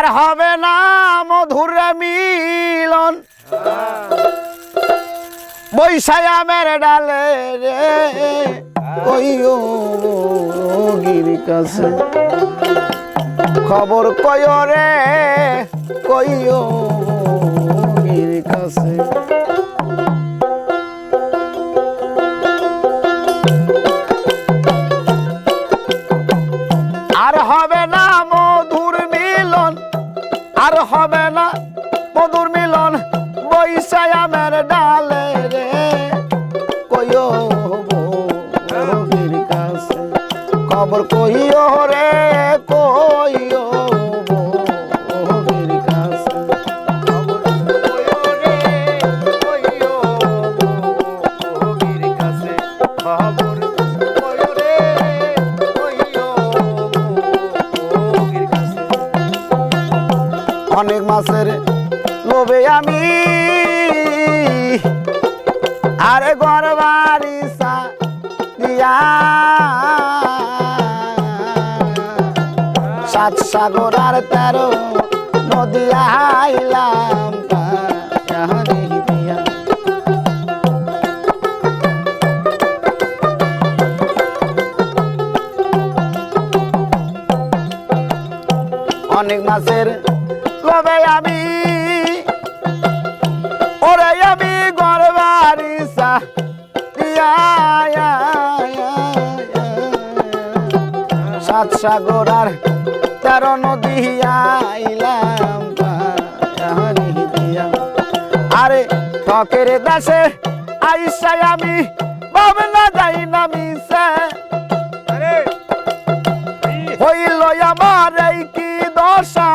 আর হবে না মধুর মিলন। বৈশায়ামের ডালে রে কইও গির কাছে। খবর কয় রে কইও গির কাছে। মাসের লোভে আমি। আরে ঘর দিয়া সাত সাগর আর তেরো নদী আইলাম অনেক মাসের লোভে আমি? ওরে আমি দিয়া সাত সাগর আর তেরো নদী আইলাম আরে টকের দেশে আইসাই আমি ভাবনা যাই না মিশে। হইল আমার এই কি দশা?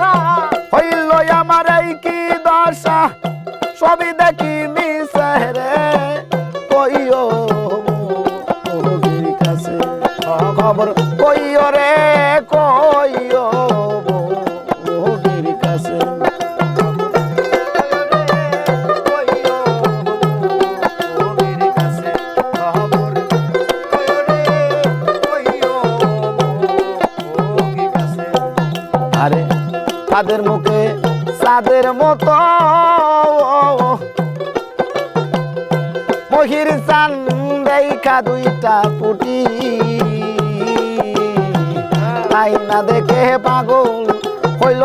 দশা। হইল আমার এই কি দশা? সবই দেখি মিশে রে। কইও কাছে খবর কইও রে তাদের মুখে, সাদের মতো। মহির চান দেখা দুইটা পুটি। তাই না দেখে পাগল হইল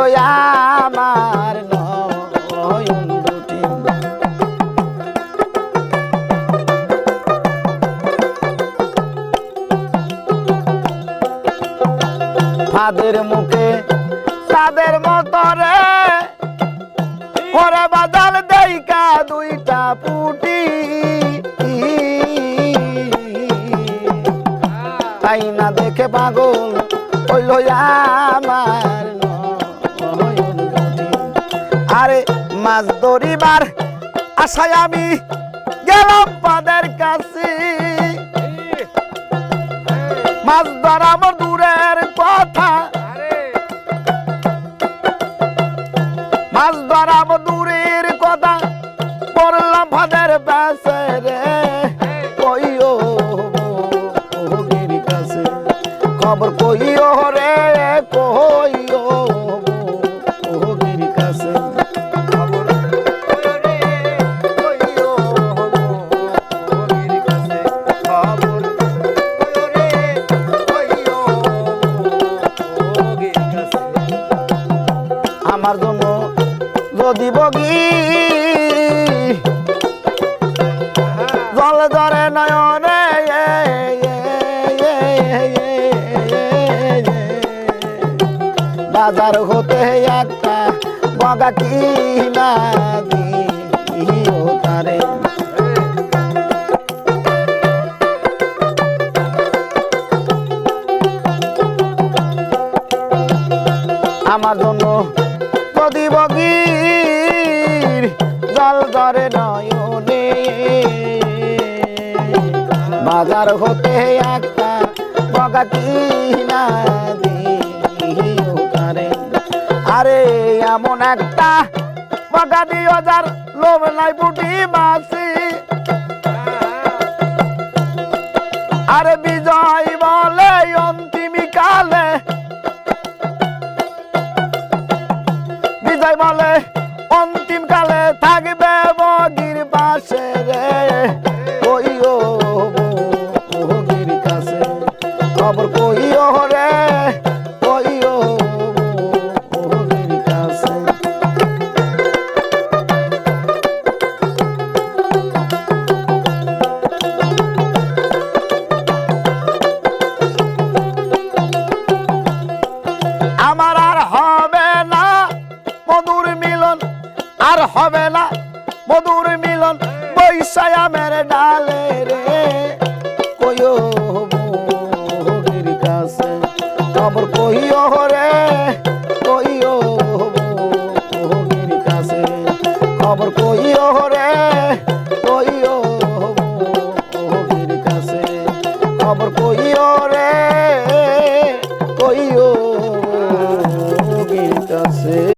আমার নয়ন মুখে তাদের তাই না দেখে পাগল হইল আমার আরে মাছ ধরিবার আশায় আমি গেলাম পাদের কাছে। মাছ ধরা আমার দূরের কথা। মাছ ধরা আমার খবর কইও রে কইও। বাজার হতে একটা বগা কিনা দিও আমার জন্য যদি বগির জল ধরে নয়নে। বাজার হতে একটা বগা কিনা দিও আরে এমন একটা বাগা দিও হাজার লোভ নাই বুটি মাসি আরে হবে না। মধুর মিলন বৈশায়া মেরে ডালে রে। কইও কাছে কইও রে। কইও খবর রে। কইও